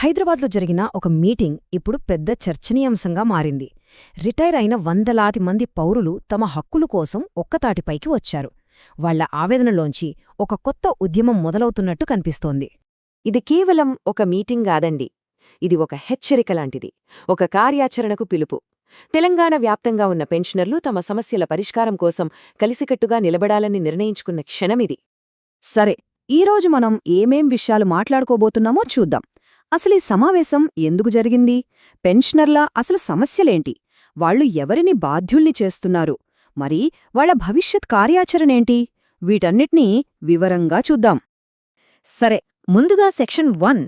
హైదరాబాద్లో జరిగిన ఒక మీటింగ్ ఇప్పుడు పెద్ద చర్చనీయాంశంగా మారింది. రిటైర్ అయిన వందలాది మంది పౌరులు తమ హక్కుల కోసం ఒక్కతాటిపైకి వచ్చారు. వాళ్ళ ఆవేదనలోంచి ఒక కొత్త ఉద్యమం మొదలవుతున్నట్టు కనిపిస్తోంది. ఇది కేవలం ఒక మీటింగ్ కాదండి. ఇది ఒక హెచ్చరిక లాంటిది. ఒక కార్యాచరణకు పిలుపు. తెలంగాణ వ్యాప్తంగా ఉన్న పెన్షనర్లు తమ సమస్యల పరిష్కారం కోసం కలిసికట్టుగా నిలబడాలని నిర్ణయించుకున్న క్షణమిది. సరే ఈరోజు మనం ఏమేం విషయాలు మాట్లాడుకోబోతున్నామో చూద్దాం. అసలు ఈ సమావేశం ఎందుకు జరిగింది? పెన్షనర్ల అసలు సమస్యలేంటి? వాళ్ళు ఎవరిని బాధ్యుల్ని చేస్తున్నారు? మరి వాళ్ళ భవిష్యత్ కార్యాచరణేంటి? వీటన్నిటినీ వివరంగా చూద్దాం. సరే ముందుగా సెక్షన్ వన్.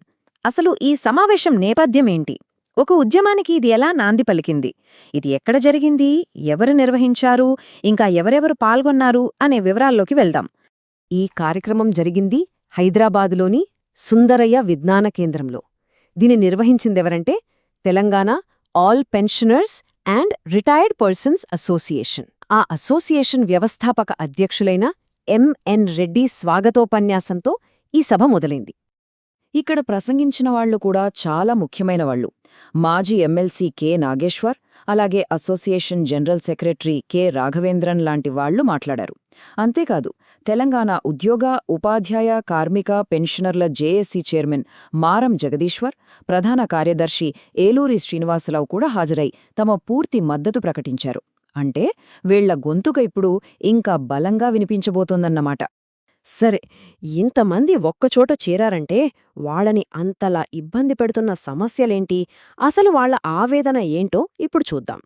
అసలు ఈ సమావేశం నేపథ్యమేంటి ఒక ఉద్యమానికి ఇది ఎలా నాంది పలికింది? ఇది ఎక్కడ జరిగింది? ఎవరు నిర్వహించారు? ఇంకా ఎవరెవరు పాల్గొన్నారు? అనే వివరాల్లోకి వెళ్దాం. ఈ కార్యక్రమం జరిగింది హైదరాబాదులోని సుందరయ్య విజ్ఞాన కేంద్రంలో. దీని నిర్వహించిందెవరంటే Telangana all pensioners and retired persons association. ఆ అసోసియేషన్ వ్యవస్థాపక అధ్యక్షులైన ఎంఎన్ రెడ్డి స్వాగతోపన్యాసంతో ఈ సభ మొదలైంది. ఇక్కడ ప్రసంగించిన వాళ్ళు కూడా చాలా ముఖ్యమైన వాళ్ళు మాజీ ఎమ్మెల్సీ కె. నాగేశ్వర్ అలాగే association general secretary K. Raghavendran లాంటి వాళ్ళు మాట్లాడారు. అంతేకాదు తెలంగాణ ఉద్యోగ ఉపాధ్యాయ కార్మిక పెన్షనర్ల జేఏసీ చైర్మన్ మారం జగదీశ్వర్ ప్రధాన కార్యదర్శి ఏలూరి శ్రీనివాసరావు కూడా హాజరై తమ పూర్తి మద్దతు ప్రకటించారు. అంటే వీళ్ళ గొంతుక ఇప్పుడు ఇంకా బలంగా వినిపించబోతోందన్నమాట. సరే ఇంతమంది ఒక్కచోట చేరారంటే వాళ్ళని అంతలా ఇబ్బంది పెడుతున్న సమస్యలేంటి? అసలు వాళ్ళ ఆవేదన ఏంటో ఇప్పుడు చూద్దాం.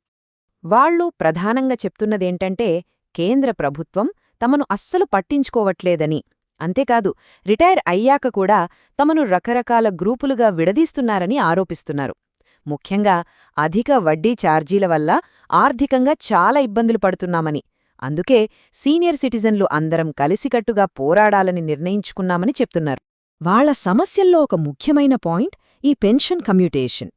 వాళ్ళు ప్రధానంగా చెప్తున్నదేంటంటే కేంద్ర ప్రభుత్వం తమను అస్సలు పట్టించుకోవట్లేదని. అంతేకాదు రిటైర్ అయ్యాక కూడా తమను రకరకాల గ్రూపులుగా విడదీస్తున్నారని ఆరోపిస్తున్నారు. ముఖ్యంగా అధిక వడ్డీ ఛార్జీల వల్ల ఆర్థికంగా చాలా ఇబ్బందులు పడుతున్నామని. అందుకే సీనియర్ సిటిజన్లు అందరం కలిసికట్టుగా పోరాడాలని నిర్ణయించుకున్నామని చెప్తున్నారు. వాళ్ళ సమస్యల్లో ఒక ముఖ్యమైన పాయింట్ ఈ పెన్షన్ కమ్యూటేషన్.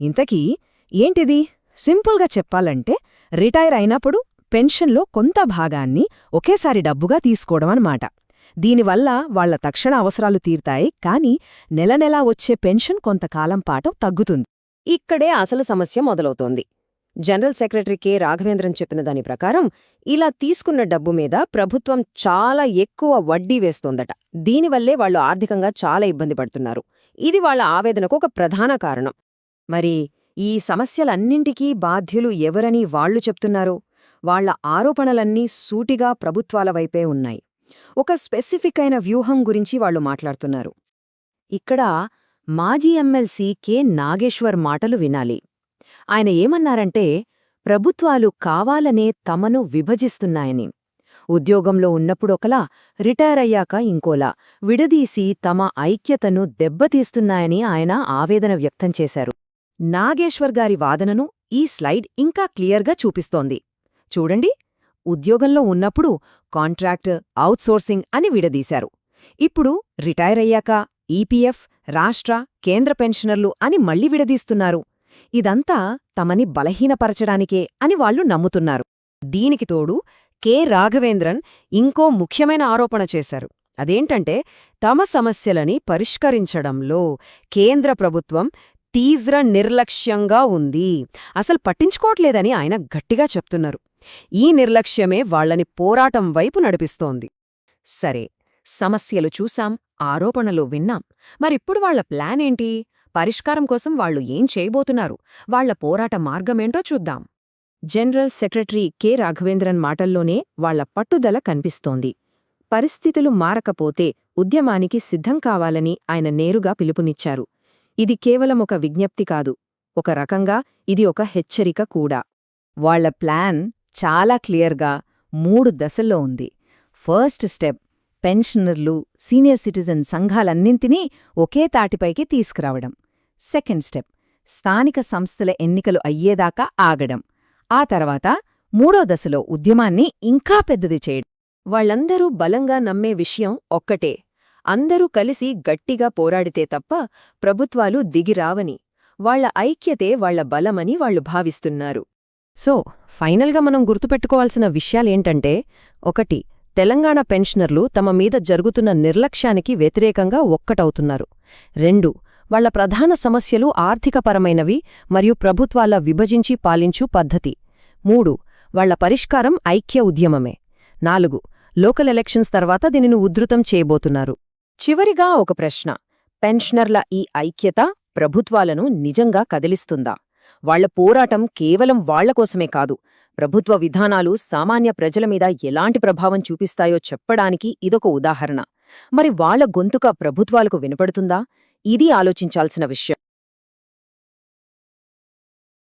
ఇంతకీ ఏంటిది? సింపుల్గా చెప్పాలంటే రిటైర్ అయినప్పుడు పెన్షన్లో కొంత భాగాన్ని ఒకేసారి డబ్బుగా తీసుకోవడం అన్నమాట. దీనివల్ల వాళ్ళ తక్షణ అవసరాలు తీర్తాయి కాని నెలనెలా వచ్చే పెన్షన్ కొంతకాలం పాటు తగ్గుతుంది. ఇక్కడే అసలు సమస్య మొదలవుతోంది. General secretary K. రాఘవేంద్రన్ చెప్పిన దాని ప్రకారం ఇలా తీసుకున్న డబ్బు మీద ప్రభుత్వం చాలా ఎక్కువ వడ్డీ వేస్తోందట. దీనివల్లే వాళ్ళు ఆర్థికంగా చాలా ఇబ్బంది పడుతున్నారు. ఇది వాళ్ళ ఆవేదనకు ఒక ప్రధాన కారణం. మరి ఈ సమస్యలన్నింటికీ బాధ్యులు ఎవరని వాళ్ళు చెప్తున్నారు? వాళ్ళ ఆరోపణలన్నీ సూటిగా ప్రభుత్వాల వైపే ఉన్నాయి. ఒక స్పెసిఫిక్ అయిన వ్యూహం గురించి వాళ్ళు మాట్లాడుతున్నారు. ఇక్కడ మాజీ ఎమ్మెల్సీ కె. నాగేశ్వర్ మాటలు వినాలి. ఆయన ఏమన్నారంటే ప్రభుత్వాలు కావాలనే తమను విభజిస్తున్నాయని. ఉద్యోగంలో ఉన్నప్పుడొకలా రిటైర్ అయ్యాక ఇంకోలా విడదీసి తమ ఐక్యతను దెబ్బతీస్తున్నాయని ఆయన ఆవేదన వ్యక్తం చేశారు. నాగేశ్వర్ గారి వాదనను ఈ స్లైడ్ ఇంకా క్లియర్గా చూపిస్తోంది. చూడండి ఉద్యోగంలో ఉన్నప్పుడు కాంట్రాక్ట్ అవుట్సోర్సింగ్ అని విడదీశారు. ఇప్పుడు రిటైర్ అయ్యాక ఈపీఎఫ్ రాష్ట్ర కేంద్ర పెన్షనర్లు అని మళ్ళీ విడదీస్తున్నారు. ఇదంతా తమని బలహీనపరచడానికే అని వాళ్ళు నమ్ముతున్నారు. దీనికి తోడు కె. రాఘవేంద్రన్ ఇంకో ముఖ్యమైన ఆరోపణ చేశారు. అదేంటంటే తమ సమస్యలని పరిష్కరించడంలో కేంద్ర ప్రభుత్వం తీవ్ర నిర్లక్ష్యంగా ఉంది. అసలు పట్టించుకోవట్లేదని ఆయన గట్టిగా చెప్తున్నారు. ఈ నిర్లక్ష్యమే వాళ్ళని పోరాటం వైపు నడిపిస్తోంది. సరే సమస్యలు చూసాం ఆరోపణలు విన్నాం. మరిప్పుడు వాళ్ళ ప్లానేంటి పరిష్కారం కోసం వాళ్ళు ఏం చేయబోతున్నారు? వాళ్ళ పోరాట మార్గమేంటో చూద్దాం. General secretary K. రాఘవేంద్రన్ మాటల్లోనే వాళ్ళ పట్టుదల కనిపిస్తోంది. పరిస్థితులు మారకపోతే ఉద్యమానికి సిద్ధం కావాలని ఆయన నేరుగా పిలుపునిచ్చారు. ఇది కేవలం ఒక విజ్ఞప్తి కాదు. ఒక రకంగా ఇది ఒక హెచ్చరిక కూడా. వాళ్ళ ప్లాన్ చాలా క్లియర్గా మూడు దశల్లో ఉంది. ఫస్ట్ స్టెప్ పెన్షనర్లు సీనియర్ సిటిజన్ సంఘాలన్నింటినీ ఒకే తాటిపైకి తీసుకురావడం. సెకండ్ స్టెప్ స్థానిక సంస్థల ఎన్నికలు అయ్యేదాకా ఆగడం. ఆ తర్వాత మూడో దశలో ఉద్యమాన్ని ఇంకా పెద్దది చేయడం. వాళ్ళందరూ బలంగా నమ్మే విషయం ఒక్కటే. అందరూ కలిసి గట్టిగా పోరాడితే తప్ప ప్రభుత్వాలు దిగిరావని వాళ్ళ ఐక్యతే వాళ్ళ బలమని వాళ్ళు భావిస్తున్నారు. సో ఫైనల్గా మనం గుర్తుపెట్టుకోవాల్సిన విషయాలేంటంటే ఒకటి తెలంగాణ పెన్షనర్లు తమ మీద జరుగుతున్న నిర్లక్ష్యానికి వ్యతిరేకంగా ఒక్కటవుతున్నారు. రెండు వాళ్ళ ప్రధాన సమస్యలు ఆర్థికపరమైనవి మరియు ప్రభుత్వాల విభజించి పాలించు పద్ధతి. మూడు వాళ్ళ పరిష్కారం ఐక్య ఉద్యమమే. నాలుగు లోకల్ ఎలక్షన్స్ తర్వాత దీనిని ఉధృతం చేయబోతున్నారు. చివరిగా ఒక ప్రశ్న. పెన్షనర్ల ఈ ఐక్యత ప్రభుత్వాలను నిజంగా కదిలిస్తుందా? వాళ్ళ పోరాటం కేవలం వాళ్ళ కోసమే కాదు ప్రభుత్వ విధానాలు సామాన్య ప్రజల మీద ఎలాంటి ప్రభావం చూపిస్తాయో చెప్పడానికి ఇదొక ఉదాహరణ. మరి వాళ్ళ గొంతుక ప్రభుత్వాలకు వినపడుతుందా? ఇది ఆలోచించాల్సిన విషయం.